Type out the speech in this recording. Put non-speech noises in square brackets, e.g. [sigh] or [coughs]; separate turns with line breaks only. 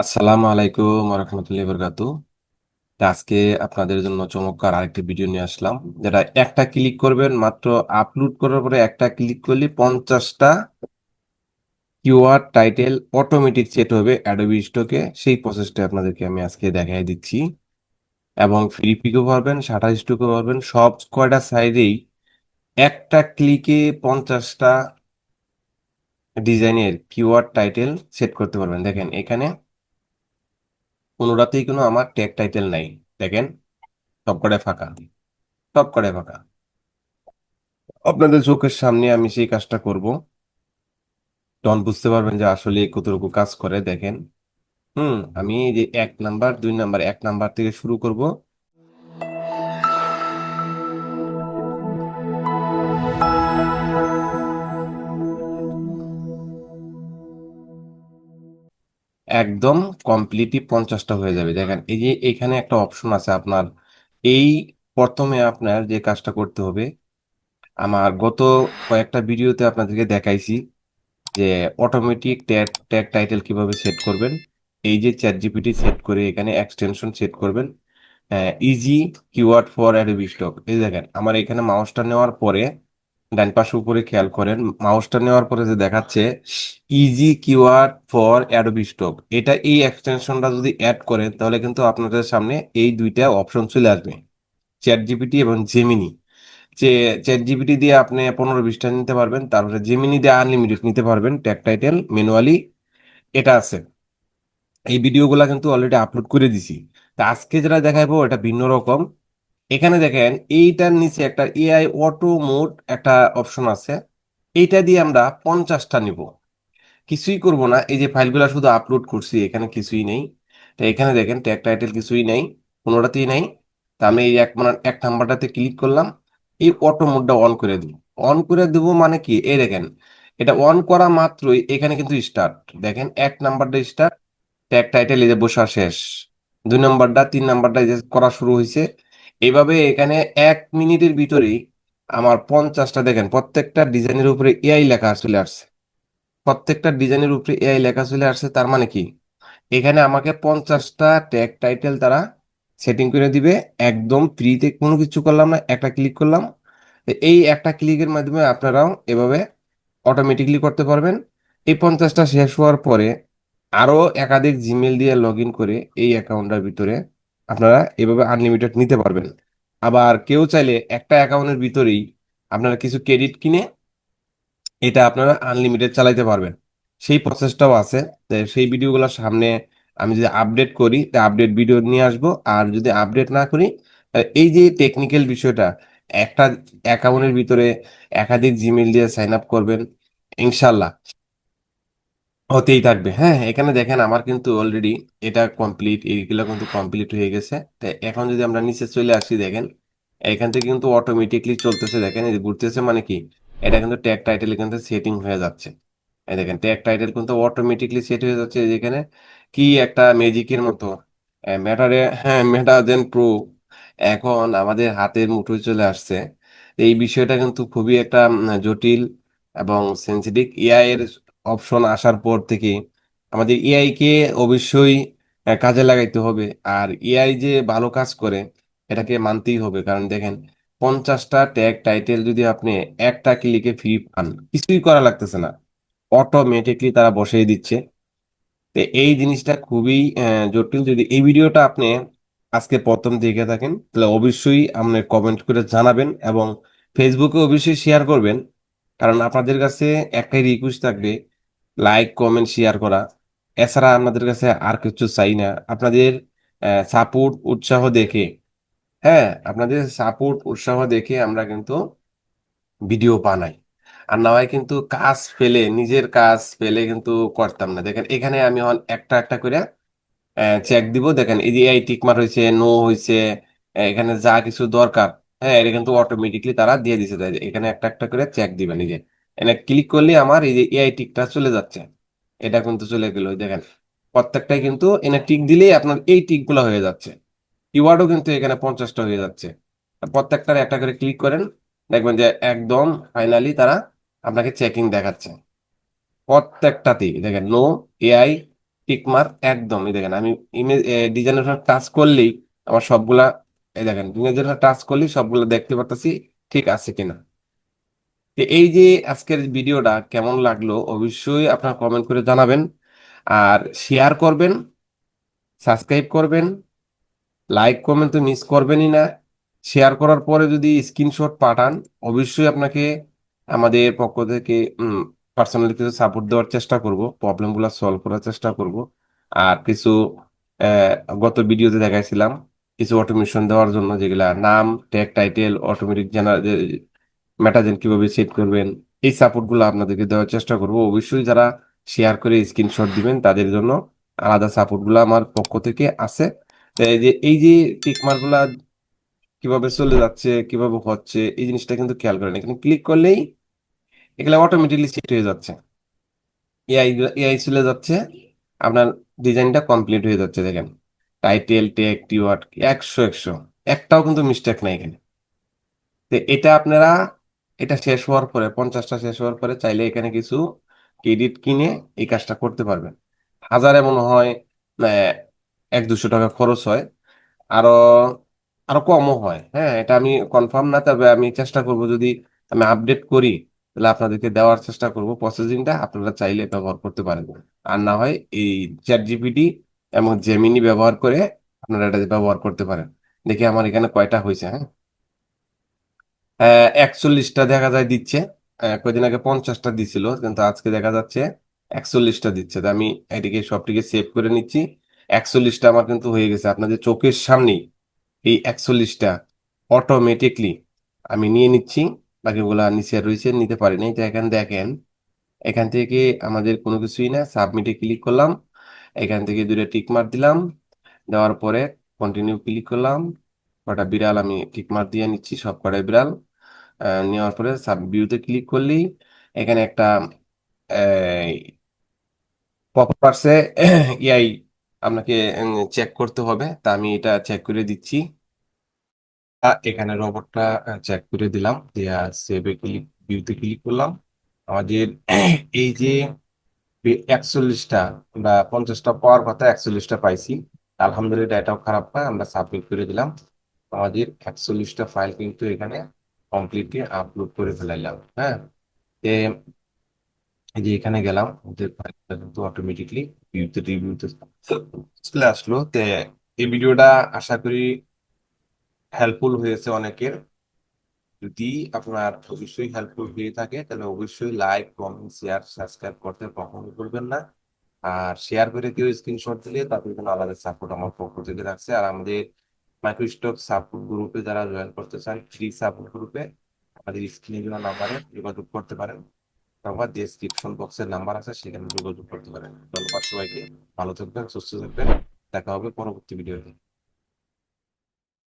আসসালামু আলাইকুম রহমতুল্লাহি বরকাতু আজকে আপনাদের জন্য চমৎকার আরেকটি ভিডিও নিয়ে আসলাম, যেটা একটা ক্লিক করবেন, মাত্র আপলোড করার পরে একটা ক্লিক করলে পঞ্চাশটা কিওয়ার্ড টাইটেল অটোমেটিক সেট হবে অ্যাডোবি স্টকে। সেই প্রসেসটা আপনাদেরকে আমি আজকে দেখাই দিচ্ছি। এবং ফ্রি পিকও পারবেন শাটার স্টকও পারবেন সব কয়টা সাইডেই একটা ক্লিকে পঞ্চাশটা ডিজাইনের কিওয়ার্ড টাইটেল সেট করতে পারবেন। দেখেন এখানে কোনোটাতেই কোনো আমার ট্যাগ টাইটেল নাই। দেখেন সব করে ফাঁকা। সব করে ফাঁকা। আপনাদের চোখের সামনে আমি সেই কাজটা করব। তখন বুঝতে পারবেন যে আসলে কতটুকু কাজ করে। দেখেন, হুম, আমি যে এক নাম্বার দুই নাম্বার এক নাম্বার থেকে শুরু করব। একদম কমপ্লিটলি পঞ্চাশটা হয়ে যাবে। দেখেন, এই যে এখানে একটা অপশন আছে আপনার, এই প্রথমে আপনার যে কাজটা করতে হবে, আমার গত কয়েকটা ভিডিওতে আপনাদেরকে দেখাইছি যে অটোমেটিক ট্যাগ ট্যাগ টাইটেল কীভাবে সেট করবেন। এই যে চ্যাট জিপিটি সেট করে এখানে এক্সটেনশন সেট করবেন। Easy keyword for Adobe stock এই দেখেন, আমার এখানে মাউসটা নেওয়ার পরে ডান পাশে উপরে খেয়াল করেন মাউসটা নেওয়ার পরে যে দেখাচ্ছে easy keyword for Adobe stock এটা এই এক্সটেনশনটা যদি অ্যাড করেন, তাহলে কিন্তু আপনাদের সামনে এই দুইটা অপশন চলে আসবে। চ্যাট জিপিটি এবং জেমিনি যে চ্যাট জিপিটি দিয়ে আপনি পনেরো বিশটা নিতে পারবেন, তারপরে জেমিনি দিয়ে আনলিমিটেড নিতে পারবেন ট্যাগ টাইটেল ম্যানুয়ালি এটা আছে। এই ভিডিওগুলো কিন্তু অলরেডি আপলোড করে দিছি। তা আজকে যেটা দেখাবো, এটা ভিন্ন রকম। এখানে দেখেন, এইটার নিচে একটা এআই অটো মোড একটা অপশন আছে। এইটা দিয়ে আমরা পঞ্চাশটা নিব। কিছুই করব না। এই যে ফাইলগুলো শুধু আপলোড করছি, এখানে কিছুই নেই। তো এখানে দেখেন ট্যাগ টাইটেল কিছুই নেই, কোনোটাতেই নেই। তা আমি এই এক মানে এক নাম্বারটাতে ক্লিক করলাম। এই অটো মোডটা অন করে দিব। অন করে দেব মানে কি? এই দেখেন, এটা অন করা মাত্রই এখানে কিন্তু স্টার্ট দেখেন, এক নাম্বারটা স্টার্ট ট্যাগ টাইটেল এই যে বসা শেষ। দুই নাম্বারটা, তিন নাম্বারটা করা শুরু হয়েছে এইভাবে এখানে এক মিনিটের ভিতরেই আমার পঞ্চাশটা দেখেন, প্রত্যেকটা ডিজাইনের উপরে এআই লেখা চলে আসছে। প্রত্যেকটা ডিজাইনের উপরে এআই লেখা চলে আসছে, তার মানে কি? এখানে আমাকে পঞ্চাশটা ট্যাগ টাইটেল তারা সেটিং করে দিবে, একদম ফ্রিতে কোনো কিছু করলাম না, একটা ক্লিক করলাম। এই একটা ক্লিকের মাধ্যমে আপনারাও এভাবে অটোমেটিকলি করতে পারবেন। এই পঞ্চাশটা শেষ হওয়ার পরে আরও একাধিক জিমেল দিয়ে লগ ইন করে এই অ্যাকাউন্টটার ভিতরে আপনারা এভাবে আনলিমিটেড নিতে পারবেন। আবার কেউ চাইলে একটা অ্যাকাউন্টের ভিতরেই আপনারা কিছু ক্রেডিট কিনে এটা আপনারা আনলিমিটেড চালাইতে পারবেন। সেই প্রসেসটাও আছে। সেই ভিডিওগুলো সামনে আমি যদি আপডেট করি, তা আপডেট ভিডিও নিয়ে আসব। আর যদি আপডেট না করি এই যে টেকনিক্যাল বিষয়টা, একটা অ্যাকাউন্টের ভিতরে একাধিক জিমেল দিয়ে সাইন আপ করবেন ইনশাল্লাহ হতেই থাকবে। হ্যাঁ এখানে দেখেন আমার কিন্তু অলরেডি এটা কমপ্লিট এইগুলো কিন্তু কমপ্লিট হয়ে গেছে। তো এখন যদি আমরা নিচে চলে আসি, দেখেন, এখান থেকে কিন্তু অটোমেটিকলি চলতেছে, দেখেন, এই ঘুরতেছে মানে কি? এটা কিন্তু ট্যাগ টাইটেল কিন্তু সেটিং হয়ে যাচ্ছে। এই দেখেন ট্যাগ টাইটেল কিন্তু অটোমেটিকলি সেট হয়ে যাচ্ছে যেখানে কি একটা ম্যাজিকের মতো। ম্যাটারে হ্যাঁ মেটা দেন প্রো এখন আমাদের হাতের মুঠোয় চলে আসছে। এই বিষয়টা কিন্তু খুবই একটা জটিল এবং সেন্সিটিভ এআই এর অপশন আসার পর থেকে আমাদের এআই কে অবশ্যই কাজে লাগাইতে হবে। আর এআই যে ভালো কাজ করে, এটাকে মানতেই হবে। কারণ দেখেন, পঞ্চাশটা ট্যাগ টাইটেল যদি আপনি একটা ক্লিকে ফ্রি পান, কিছুই করা লাগতেছে না। অটোমেটিকলি তারা বসিয়ে দিচ্ছে। তো এই জিনিসটা খুবই জটিল। যদি এই ভিডিওটা আপনি আজকে প্রথম দেখে থাকেন, তাহলে অবশ্যই আপনি কমেন্ট করে জানাবেন এবং ফেসবুকে অবশ্যই শেয়ার করবেন। কারণ আপনাদের কাছে একটাই রিকোয়েস্ট থাকবে লাইক কমেন্ট শেয়ার করা। এছাড়া আপনাদের কাছে আর কিছু চাই না। আপনাদের সাপোর্ট উৎসাহ দেখে। হ্যাঁ আপনাদের সাপোর্ট উৎসাহ দেখে আমরা কিন্তু ভিডিও বানাই। আর না হয় কিন্তু কাজ পেলে নিজের কাজ পেলে কিন্তু করতাম না। দেখেন, এখানে আমি এখন একটা একটা করে চেক দিব। দেখেন, এই যে এই টিক মার হয়েছে নো হয়েছে এখানে যা কিছু দরকার হ্যাঁ এটা কিন্তু অটোমেটিকলি তারা দিয়ে দিছে। এখানে একটা একটা করে চেক দিবেন এই এখানে ক্লিক করলে আমার এই যে এআই টিকটা চলে যাচ্ছে। এটা কিন্তু চলে গেল দেখেন। প্রত্যেকটাই কিন্তু এনে টিক দিলেই আপনার এই টিকগুলো হয়ে যাচ্ছে। কিওয়ার্ডও কিন্তু এখানে পঞ্চাশটা হয়ে যাচ্ছে। প্রত্যেকটার একটা করে ক্লিক করেন, দেখবেন যে একদম ফাইনালি তারা আপনাকে চেকিং দেখাচ্ছে। প্রত্যেকটাতেই, দেখেন নো এআই টিক মার্ক একদম, এই দেখেন, আমি ইমেজ ডিজাইনের টাচ করলেই আমার সবগুলা, এই দেখেন ইমেজের টাচ করলেই সবগুলো দেখতে পারতাছি ঠিক আছে কিনা। এই যে আজকের ভিডিওটা কেমন লাগল অবশ্যই আপনার কমেন্ট করে জানাবেন। আর শেয়ার করবেন সাবস্ক্রাইব করবেন লাইক কমেন্ট তো মিস করবেনই না। শেয়ার করার পরে যদি স্ক্রিনশট পাঠান, অবশ্যই আপনাকে আমাদের পক্ষ থেকে পার্সোনালি কিছু সাপোর্ট দেওয়ার চেষ্টা করব প্রবলেমগুলো সলভ করার চেষ্টা করব। আর কিছু গত ভিডিওতে দেখাইছিলাম, কিছু অটোমেশন দেওয়ার জন্য যেগুলা নাম ট্যাগ টাইটেল অটোমেটিক জেনারেল মেটাজেন কীভাবে সেট করবেন, এই সাপোর্টগুলো আপনাদেরকে দেওয়ার চেষ্টা করব। অবশ্যই যারা শেয়ার করে স্ক্রিনশট দিবেন, তাদের জন্য আলাদা সাপোর্টগুলো আমার পক্ষ থেকে আছে। যে, এই যে টিকমার্কগুলা কীভাবে চলে যাচ্ছে, কীভাবে হচ্ছে, এই জিনিসটা কিন্তু খেয়াল করেন। এখানে ক্লিক করলেই এগুলা অটোমেটিকলি সেট হয়ে যাচ্ছে। এআই এআই চলে যাচ্ছে, আপনার ডিজাইনটা কমপ্লিট হয়ে যাচ্ছে, দেখেন। টাইটেল টেক কিওয়ার্ড একশো একশো। একটাও কিন্তু মিস্টেক নাই এখানে। তো এটা আপনারা এটা শেষ হওয়ার পরে, পঞ্চাশটা শেষ হওয়ার পরে চাইলে এখানে কিছু ক্রেডিট কিনে এই কাজটা করতে পারবেন। হাজারে মনে হয় এক দুশো টাকা খরচ হয়। আরও আরও কমও হয়। হ্যাঁ এটা আমি কনফার্ম না, তবে আমি চেষ্টা করব যদি আমি আপডেট করি, তাহলে আপনাদেরকে দেওয়ার চেষ্টা করব প্রসেসিংটা আপনারা চাইলে ব্যবহার করতে পারেন। আর না হয় এই চ্যাট জিপিটি এবং জেমিনি ব্যবহার করে আপনারা এটা ব্যবহার করতে পারেন। দেখি আমার এখানে কয়টা হয়েছে হ্যাঁ। একচল্লিশটা দেখা যায় দিচ্ছে। আহ, কয়দিন আগে পঞ্চাশটা দিছিল কিন্তু আজকে দেখা যাচ্ছে একচল্লিশটা দিচ্ছে। আমি এটিকে সবটিকে সেভ করে নিচ্ছি। একচল্লিশটা আমার কিন্তু হয়ে গেছে। আপনাদের চোখের সামনেই এই একচল্লিশটা অটোমেটিকলি আমি নিয়ে নিচ্ছি। বাকিগুলা নিচে রয়েছে নিতে পারিনি তো এখানে দেখেন এখান থেকে আমাদের কোনো কিছুই না। সাবমিটে ক্লিক করলাম। এখান থেকে দুটো টিক মার্ক দিলাম। দেওয়ার পরে কন্টিনিউ ক্লিক করলাম। কটা বিড়াল আমি টিক মার্ক দিয়ে নিচ্ছি সব কটা বিড়াল। নেওয়ার পরে সাব ভিউতে ক্লিক করলেই এখানে একটা পপ আসছে ইয়াই আপনাকে চেক করতে হবে। তা আমি এটা চেক করে দিচ্ছি। এখানে রোবটটা চেক করে দিলাম। দিয়া সেভে ক্লিক ভিউতে ক্লিক করলাম। আমাদের [coughs] এই যে একচল্লিশটা বা পঞ্চাশটা পাওয়ার কথা একচল্লিশটা পাইছি। আলহামদুলিল্লাহ, এটাও খারাপ না। আমরা সাবমিট করে দিলাম। আমাদের একচল্লিশটা ফাইল কিন্তু এখানে কমপ্লিটলি আপলোড করে ফেলাইলাম হ্যাঁ? এই যে এখানে গেলাম, ওদের ফাইলটা কিন্তু অটোমেটিকলি ভিউতে রিভিউতে চলে আসলো। তে, এই ভিডিওটা আশা করি হেল্পফুল হয়েছে অনেকের। যদি আপনার অবশ্যই হেল্পফুল হয়ে থাকে, তাহলে অবশ্যই লাইক কমেন্ট শেয়ার সাবস্ক্রাইব করতে কখনো করবেন না। আর শেয়ার করে কেউ স্ক্রিনশট দিলে তাদের জন্য আলাদা সাপোর্ট আমার পক্ষ থেকে রাখছে আর আমাদের মাইক্রোস্টক সাব গ্রুপে যারা জয়েন করতে চান ফ্রি সাব গ্রুপে আমাদের স্ক্রিনে দেওয়া নাম্বারে যোগাযোগ করতে পারেন। অথবা ডেসক্রিপশন বক্সের নাম্বার আছে, সেখানে যোগাযোগ করতে পারেন। ধন্যবাদ সবাইকে। ভালো থাকবেন, সুস্থ থাকবেন। দেখা হবে পরবর্তী ভিডিওতে